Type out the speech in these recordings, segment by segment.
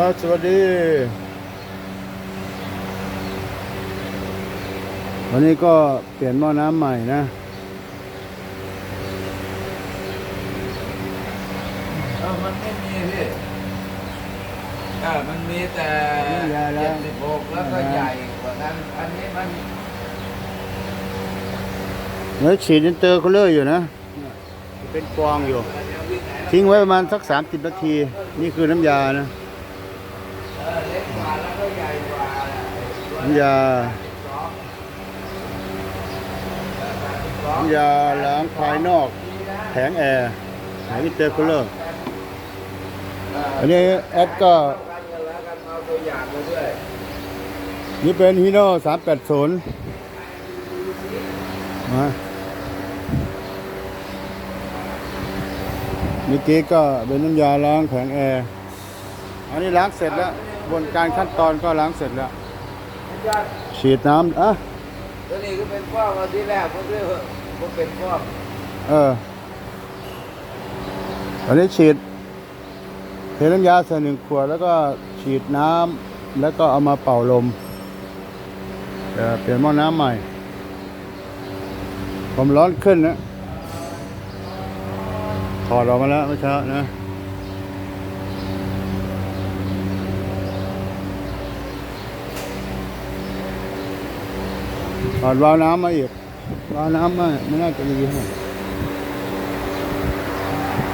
อ่าสวัสดี วันนี้ก็เปลี่ยนหม้อน้ำใหม่นะเออมันไม่มีพี่เออมันมีแต่ไม่ใหญ่แล้เจ็วดสิบหกแล้วก็ใหญ่กว่านั้น อันนี้มันเนื้อฉีดอินเตอร์คูลเลอร์อยู่นะ เป็นกวางอยู่ ทิ้งไว้ประมาณสักสามสิบนาที นี่คือน้ำยานะ เออเล็กกว่าแล้วก็ใหญ่กว่า น้ำ ยาน้ำยาล้างภายนอกแผงแอร์แผงอินเตอร์คูลเลอร์อันนี้แอดก็นี่เป็นฮีโน่สามแปดศูนย์มาเมื่อกี้ก็เป็นน้ำยาล้างแผงแอร์ อันนี้ล้างเสร็จแล้วบนการขั้นตอนก็ล้างเสร็จแล้ว ฉีดน้ำอะตัวนี้ก็เป็นฟ้องมาที่แรกผมเรียกว่าผมเป็นฟองเออตอนนี้ฉีดเทน้ำยาใส่หนึ่งขวดแล้วก็ฉีดน้ำแล้วก็เอามาเป่าลมเออเปลี่ยนหม้อน้ำใหม่ความร้อนขึ้นนะถอดออกมาแล้วเมื่อเช้านะ ถอดวาล์วน้ำมาอีกวาล์วน้ำมาไม่น่าจะดีให้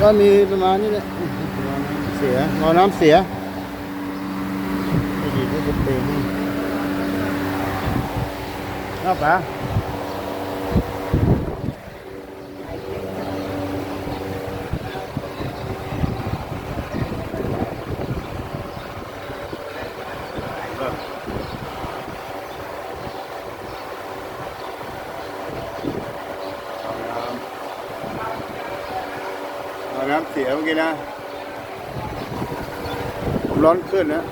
ก็มีประมาณนี้แหละเสียวาล์วน้ำเสียไม่ดีก็จะเปให้เอาป น้ำเสียเมื่อกี้นะ ร้อนขึ้นนะ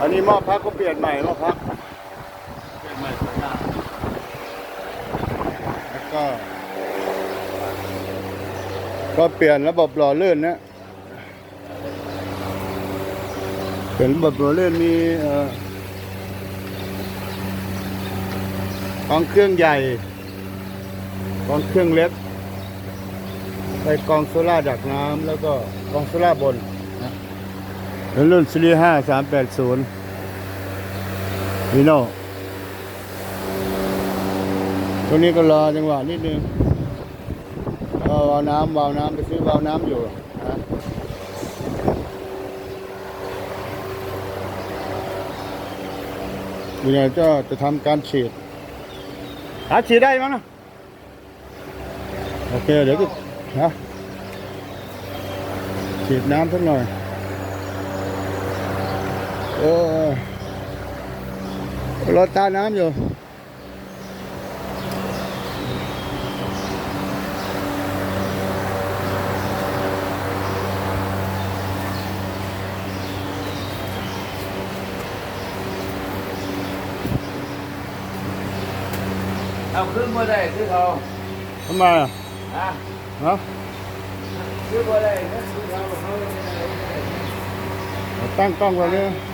อันนี้หม้อพักก็เปลี่ยนใหม่หม้อพัก เปลี่ยนใหม่สวยงาแล้วก็ ก็เปลี่ยนระบบหล่อลื่นนะเปลี่ยนระบบหล่อลื่นมีเอ่อกองเครื่องใหญ่กองเครื่องเล็ก ไปกองโซล่าร์ดักน้ำแล้วก็กองโซล่าร์บนนะเป็นรุ่นซีรีส์ห้าสามแปดศูนย์วีโน่ตัวนี้ก็รอจังหวะนิดนึงเอาวาล์วน้ำวาล์วน้ำไปซื้อวาล์วน้ำอยู่นะเดี๋ยวจะจะทำการฉีดหาฉีดได้มั้งนะโอเคเดี๋ยวก็ นะฉีดน้ำสักหน่อยโอ้รถตาน้ำอยู่เอาขึ้นมาได้ขึ้นเอาทำไมอะ ฮะฮะขึ้นมาได้ขึ้นเอาเขาเลยตั้งกล้องไว้เลยเ